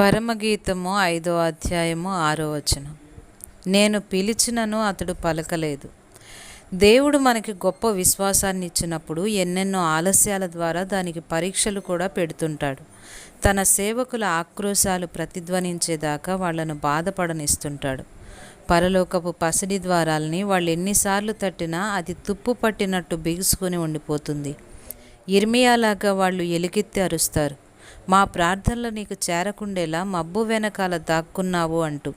పరమగీతము ఐదో అధ్యాయము ఆరో వచనం. నేను పిలిచినను అతడు పలకలేదు. దేవుడు మనకి గొప్ప విశ్వాసాన్ని ఇచ్చినప్పుడు ఎన్నెన్నో ఆలస్యాల ద్వారా దానికి పరీక్షలు కూడా పెడుతుంటాడు. తన సేవకుల ఆక్రోశాలు ప్రతిధ్వనించేదాకా వాళ్ళను బాధపడనిస్తుంటాడు. పరలోకపు పసిడి ద్వారాలని వాళ్ళు ఎన్నిసార్లు తట్టినా అది తుప్పు పట్టినట్టు బిగుసుకొని ఉండిపోతుంది. ఇర్మియాలాగా వాళ్ళు ఎలికెత్తి అరుస్తారు. మా ప్రార్థనలు నీకు చేరకుండేలా మబ్బు వెనకాల దాక్కున్నావు అంటూ.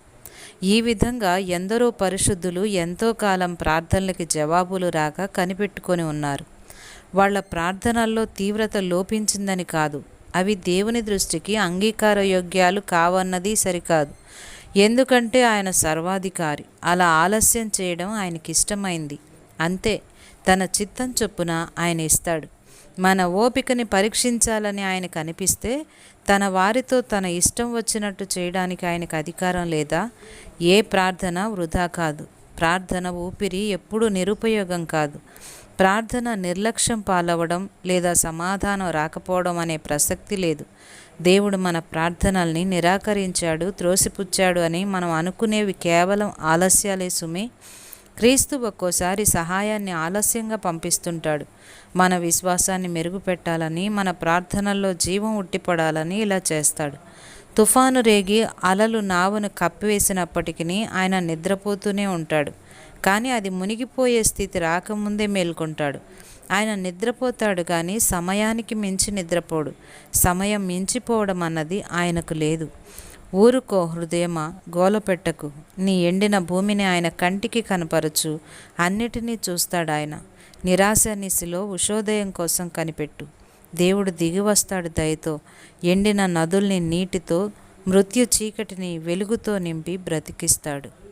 ఈ విధంగా ఎందరో పరిశుద్ధులు ఎంతో కాలం ప్రార్థనలకి జవాబులు రాక కనిపెట్టుకొని ఉన్నారు. వాళ్ళ ప్రార్థనల్లో తీవ్రత లోపించిందని కాదు. అవి దేవుని దృష్టికి అంగీకారయోగ్యాలు కావన్నది సరికాదు. ఎందుకంటే ఆయన సర్వాధికారి. అలా ఆలస్యం చేయడం ఆయనకి ఇష్టమైంది అంతే. తన చిత్తం చొప్పున ఆయన ఇస్తాడు. మన ఓపికని పరీక్షించాలని ఆయనకు అనిపిస్తే తన వారితో తన ఇష్టం వచ్చినట్టు చేయడానికి ఆయనకు అధికారం లేదా? ఏ ప్రార్థన వృధా కాదు. ప్రార్థన ఊపిరి ఎప్పుడూ నిరుపయోగం కాదు. ప్రార్థన నిర్లక్ష్యం పాలవడం లేదా సమాధానం రాకపోవడం అనే ప్రసక్తి లేదు. దేవుడు మన ప్రార్థనల్ని నిరాకరించాడు త్రోసిపుచ్చాడు అని మనం అనుకునేవి కేవలం ఆలస్యాలే సుమే. క్రీస్తు ఒక్కోసారి సహాయాన్ని ఆలస్యంగా పంపిస్తుంటాడు. మన విశ్వాసాన్ని మెరుగుపెట్టాలని మన ప్రార్థనల్లో జీవం ఉట్టిపడాలని ఇలా చేస్తాడు. తుఫాను రేగి అలలు నావును కప్పివేసినప్పటికీ ఆయన నిద్రపోతూనే ఉంటాడు. కానీ అది మునిగిపోయే స్థితి రాకముందే మేల్కొంటాడు. ఆయన నిద్రపోతాడు కానీ సమయానికి మించి నిద్రపోడు. సమయం మించిపోవడం అన్నది ఆయనకు లేదు. ఊరుకో హృదయమా గోలపెట్టకు నీ ఎండిన భూమిని ఆయన కంటికి కనపరచు. అన్నిటినీ చూస్తాడాయన. నిరాశ నిశిలో ఉషోదయం కోసం కనిపెట్టు. దేవుడు దిగి వస్తాడు దయతో. ఎండిన నదుల్ని నీటితో మృత్యు చీకటిని వెలుగుతో నింపి బ్రతికిస్తాడు.